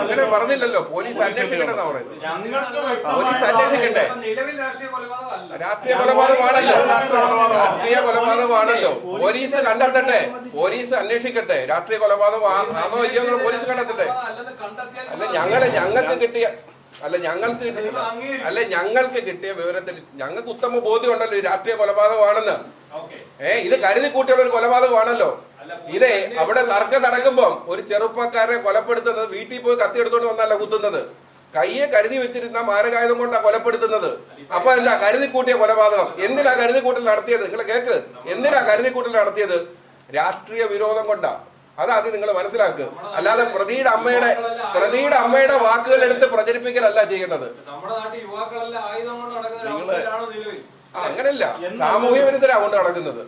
അങ്ങനെ പറഞ്ഞില്ലല്ലോ. പോലീസ് അന്വേഷിക്കണ്ടെന്നാ പറയുന്നത്. ഞങ്ങൾക്ക് പോലീസ് നിലവിൽ രാഷ്ട്രീയ കൊലപാതകമല്ല. രാഷ്ട്രീയ കൊലപാതകമാണല്ലോ. രാഷ്ട്രീയ കൊലപാതകമാണല്ലോ. പോലീസ് കണ്ടെത്തട്ടെ. പോലീസ് അന്വേഷിക്കട്ടെ. രാഷ്ട്രീയ കൊലപാതകം ആണോ ഇല്ലയോ പോലീസ് കണ്ടെത്തട്ടെ. അല്ല ഞങ്ങളെ ഞങ്ങൾക്ക് കിട്ടിയ അല്ല ഞങ്ങൾക്ക് കിട്ടിയ അല്ല ഞങ്ങൾക്ക് കിട്ടിയ വിവരത്തിൽ ഞങ്ങൾക്ക് ഉത്തമ ബോധ്യമുണ്ടല്ലോ ഉണ്ടല്ലോ രാഷ്ട്രീയ കൊലപാതകമാണെന്ന്. ഏഹ് ഏ ഇത് കരുതി കൂട്ടിയുള്ള ഒരു കൊലപാതകമാണല്ലോ. ഇതേ അവിടെ തർക്കം നടക്കുമ്പം ഒരു ചെറുപ്പക്കാരനെ കൊലപ്പെടുത്തുന്നത് വീട്ടിൽ പോയി കത്തി എടുത്തോണ്ട് വന്നല്ല കുത്തുന്നത്. കയ്യെ കരുതി വെച്ചിരുന്ന മാരകായുധം കൊണ്ടാ കൊലപ്പെടുത്തുന്നത്. അപ്പൊ അല്ല കരുതി കൂട്ടിയ കൊലപാതകം? എന്തിനാ കരുതി കൂട്ടൽ നടത്തിയത്? നിങ്ങൾ കേക്ക്. എന്തിനാ കരുതി കൂട്ടൽ നടത്തിയത്? രാഷ്ട്രീയ വിരോധം കൊണ്ടാ. അതാദ്യം നിങ്ങൾ മനസ്സിലാക്കുക. അല്ലാതെ പ്രതിയുടെ അമ്മയുടെ പ്രതിയുടെ അമ്മയുടെ വാക്കുകൾ എടുത്ത് പ്രചരിപ്പിക്കലല്ല ചെയ്യേണ്ടത്. ആ, അങ്ങനെയല്ല. സാമൂഹ്യ വിരുദ്ധരാ കൊണ്ട് നടക്കുന്നത്.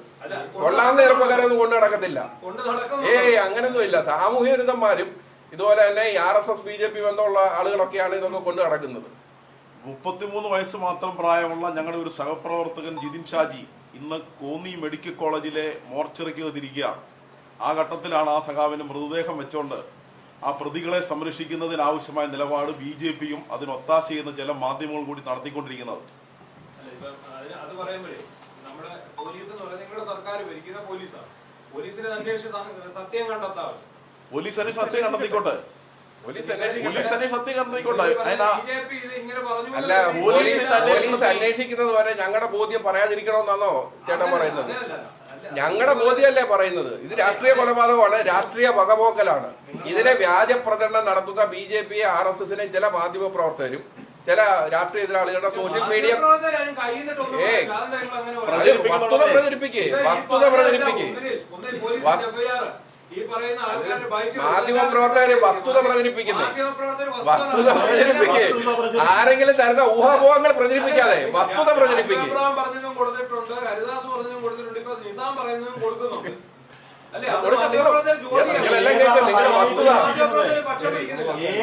കൊള്ളാവുന്ന ചെറുപ്പക്കാരൊന്നും കൊണ്ട് നടക്കത്തില്ല. ഏയ് അങ്ങനൊന്നും ഇല്ല. സാമൂഹ്യ വിരുദ്ധന്മാരും ഇതുപോലെ തന്നെ ഈ R S S B J P ബന്ധമുള്ള ആളുകളൊക്കെയാണ് ഇതൊക്കെ കൊണ്ടു നടക്കുന്നത്. മുപ്പത്തിമൂന്ന് വയസ്സ് മാത്രം പ്രായമുള്ള ഞങ്ങളുടെ ഒരു സഹപ്രവർത്തകൻ ജിതിൻ ഷാജി ഇന്ന് കോന്നി മെഡിക്കൽ കോളേജിലെ മോർച്ചറിക്ക് വന്നിരിക്കുകയാണ് ആ ഘട്ടത്തിലാണ് ആ സഖാവിന് മൃതദേഹം വെച്ചോണ്ട് ആ പ്രതികളെ സംരക്ഷിക്കുന്നതിനാവശ്യമായ നിലപാട് ബി ജെ പിയും അതിനൊത്താശ ചെയ്യുന്ന ചില മാധ്യമങ്ങളും കൂടി നടത്തിക്കൊണ്ടിരിക്കുന്നത് അല്ല, ഇപ്പം അതിന് അത് പറയുമ്പോഴേ നമ്മുടെ പോലീസ് എന്ന് പറയുന്നത് നിങ്ങളുടെ ഭരിക്കുന്ന പോലീസാണ്. പോലീസിനെ അന്വേഷിച്ച് സത്യം കണ്ടെത്താവല്ലോ പോലീസ് അന്വേഷണം സത്യം കണ്ടെത്തിക്കോട്ടെ? പോലീസ് അന്വേഷിക്കട്ടെ? പോലീസ് അന്വേഷണം സത്യം കണ്ടെത്തിക്കോട്ടെ? അതിനാ ബിജെപി ഇത് ഇങ്ങനെ പറഞ്ഞു അല്ല പോലീസ് പോലീസ് പോലീസ് അന്വേഷിക്കുന്നത് വരെ ഞങ്ങളുടെ ബോധ്യം പറയാതിരിക്കണമെന്നാണോ ചേട്ടൻ പറയുന്നത്? ഞങ്ങളുടെ ബോധ്യമല്ലേ പറയുന്നത്? ഇത് രാഷ്ട്രീയ കൊലപാതകമാണ് രാഷ്ട്രീയ വകപോക്കലാണ് ഇതിനെ വ്യാജ പ്രചരണം നടത്തുന്ന B J P R S എസിനെ ചില മാധ്യമ പ്രവർത്തകരും ചില രാഷ്ട്രീയ എതിരാളികളുടെ സോഷ്യൽ മീഡിയ? വസ്തുത പ്രചരിപ്പിക്കേ വസ്തുത പ്രചരിപ്പിക്കേ. മാധ്യമ മാധ്യമപ്രവർത്തകര് വസ്തുത പ്രചരിപ്പിക്കുന്നേ. വസ്തുത വസ്തുത പ്രചരിപ്പിക്കേ. ആരെങ്കിലും തരുന്ന ഊഹാപോഹങ്ങൾ പ്രചരിപ്പിക്കാതെ വസ്തുത പ്രചരിപ്പിക്കേ. അബ്രഹാം പറഞ്ഞതും കൊടുത്തിട്ടുണ്ട് ഹരിദാസ് പറഞ്ഞതും കൊടുത്തിട്ടുണ്ട് ഇപ്പൊ നിസാം പറയുന്നതും കൊടുക്കുന്നുണ്ട്. അല്ലേ അത് കൊടുക്കട്ടെ. ജോലിയാണ്. നിങ്ങളെല്ലാം കേൾക്കുക നിങ്ങളുടെ വസ്തുത മാധ്യമപ്രവർത്തകർ പക്ഷം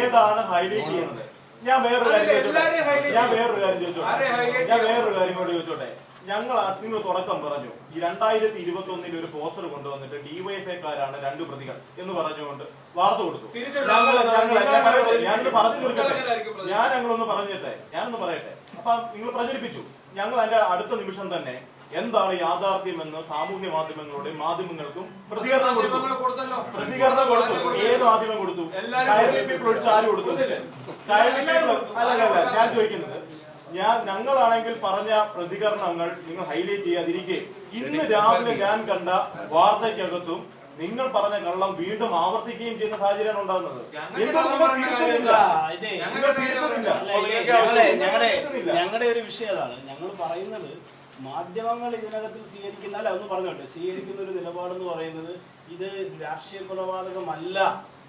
ഏതാണ് ഹൈലൈറ്റ് ചെയ്യുന്നത്? ഞാൻ വേറൊരു കാര്യം ഞാൻ. വേറൊരു കാര്യം ചോദിച്ചോട്ടെ? ഞാൻ വേറൊരു കാര്യം കൂടി ചോദിച്ചോട്ടെ? ഞങ്ങൾ അതിനു നിങ്ങൾ തുടക്കം പറഞ്ഞു. ഈ രണ്ടായിരത്തി ഇരുപത്തി ഒന്നിൽ ഒരു പോസ്റ്റർ കൊണ്ടുവന്നിട്ട് ഡിവൈഎഫ്ഐക്കാരാണ് രണ്ട് പ്രതികൾ എന്ന് പറഞ്ഞുകൊണ്ട് വാർത്ത കൊടുത്തു. ഞാനൊന്ന് പറഞ്ഞു തീർക്കട്ടെ? ഞാൻ ഞങ്ങളൊന്ന് പറഞ്ഞിട്ടെ? ഞാനൊന്ന് പറയട്ടെ? അപ്പൊ നിങ്ങൾ പ്രചരിപ്പിച്ചു. ഞങ്ങൾ അതിന്റെ അടുത്ത നിമിഷം തന്നെ എന്താണ് യാഥാർത്ഥ്യമെന്ന് സാമൂഹ്യ മാധ്യമങ്ങളുടെയും മാധ്യമങ്ങൾക്കും പ്രതികരണം കൊടുത്തു. പ്രതികരണം കൊടുത്തു. ഏത് മാധ്യമം കൊടുത്തു. ഒഴിച്ച് ആര് കൊടുത്തു? അല്ലല്ല ഞാൻ ചോദിക്കുന്നത് ഞാൻ ഞങ്ങളാണെങ്കിൽ പറഞ്ഞ പ്രതികരണങ്ങൾ നിങ്ങൾ ഹൈലൈറ്റ് ചെയ്യാതിരിക്കെ. ഇന്ന് രാവിലെ ഞാൻ കണ്ട വാർത്തയ്ക്കകത്തും നിങ്ങൾ പറഞ്ഞ കള്ളം വീണ്ടും ആവർത്തിക്കുകയും ചെയ്യുന്ന സാഹചര്യമാണ് ഉണ്ടാകുന്നത്. ഞങ്ങളുടെ ഞങ്ങളുടെ ഒരു വിഷയം അതാണ്. ഞങ്ങൾ പറയുന്നത് മാധ്യമങ്ങൾ ഇതിനകത്ത് സ്വീകരിക്കുന്ന അല്ല ഒന്ന് പറഞ്ഞോട്ടെ സ്വീകരിക്കുന്ന ഒരു നിലപാടെന്ന് പറയുന്നത് ഇത് രാഷ്ട്രീയ കൊലപാതകമല്ല.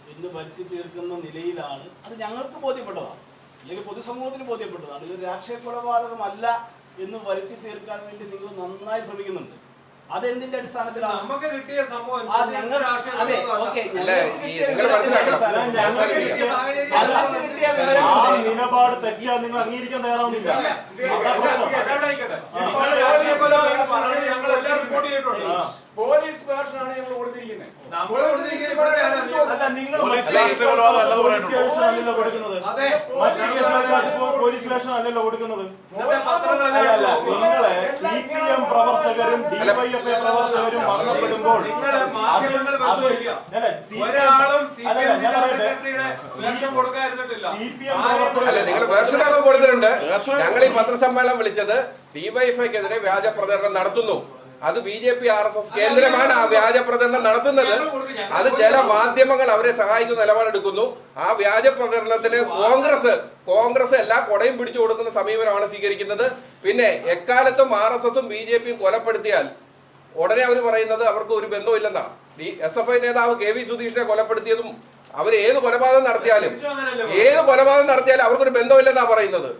എന്ന് വരുത്തി തീർക്കുന്ന നിലയിലാണ്. അത് ഞങ്ങൾക്ക് ബോധ്യപ്പെട്ടതാണ്. അല്ലെങ്കിൽ പൊതുസമൂഹത്തിന് ബോധ്യപ്പെട്ടതാണ്. ഇത് രാഷ്ട്രീയ കൊലപാതകമല്ല എന്ന് വരുത്തി തീർക്കാൻ വേണ്ടി നിങ്ങൾ നന്നായി ശ്രമിക്കുന്നുണ്ട്. അതെന്തിന്റെ അടിസ്ഥാനത്തിലാണ്? നമുക്ക് കിട്ടിയ സംഭവം അതെ ഓക്കെ നിലപാട് തെറ്റിയാൽ നിങ്ങൾ അംഗീകരിക്കാൻ തയ്യാറാവുന്നില്ല. പോലീസ് വേർഷനാണ് ഞങ്ങൾ കൊടുത്തിരിക്കുന്നത്. നമ്മൾ പോലീസ്? സ്റ്റേഷൻ അല്ലല്ലോ കൊടുക്കുന്നത് അതെ മറ്റു കേസുകൾക്ക് പോലീസ് സ്റ്റേഷൻ അല്ലല്ലോ കൊടുക്കുന്നത് ഇന്നത്തെ പത്രങ്ങളെല്ലാം അല്ലല്ല നോക്കൂ. നിങ്ങളെ എം പ്രവർത്തകരും ഡിവൈഎഫ്ഐ പ്രവർത്തകരും മരണപ്പെടുമ്പോൾ അല്ല നിങ്ങൾ വേർഷനൊക്കെ കൊടുത്തിട്ടുണ്ട്. ഞങ്ങൾ ഈ പത്രസമ്മേളനം വിളിച്ചത് ഡിവൈഎഫ്ഐക്കെതിരെ വ്യാജ പ്രചരണം നടത്തുന്നു. അത് B J P R S S കേന്ദ്രമാണ് ആ വ്യാജ പ്രചരണം നടത്തുന്നത്. അത് ചില മാധ്യമങ്ങൾ അവരെ സഹായിക്കുന്ന നിലപാടെടുക്കുന്നു. ആ വ്യാജ പ്രചരണത്തിന് കോൺഗ്രസ് കോൺഗ്രസ് എല്ലാ കൊടയും പിടിച്ചു കൊടുക്കുന്ന സമീപനമാണ് സ്വീകരിക്കുന്നത്. പിന്നെ എക്കാലത്തും ആർ എസ് എസും ബി ജെ പിയും കൊലപ്പെടുത്തിയാൽ ഉടനെ അവർ പറയുന്നത് അവർക്ക് ഒരു ബന്ധമില്ലെന്നാ ഡി എസ് എഫ് ഐ നേതാവ് കെ വി സുധീഷിനെ കൊലപ്പെടുത്തിയതും അവർ ഏത് കൊലപാതകം നടത്തിയാലും ഏത് കൊലപാതകം നടത്തിയാലും അവർക്കൊരു ബന്ധമില്ലെന്നാ പറയുന്നത്.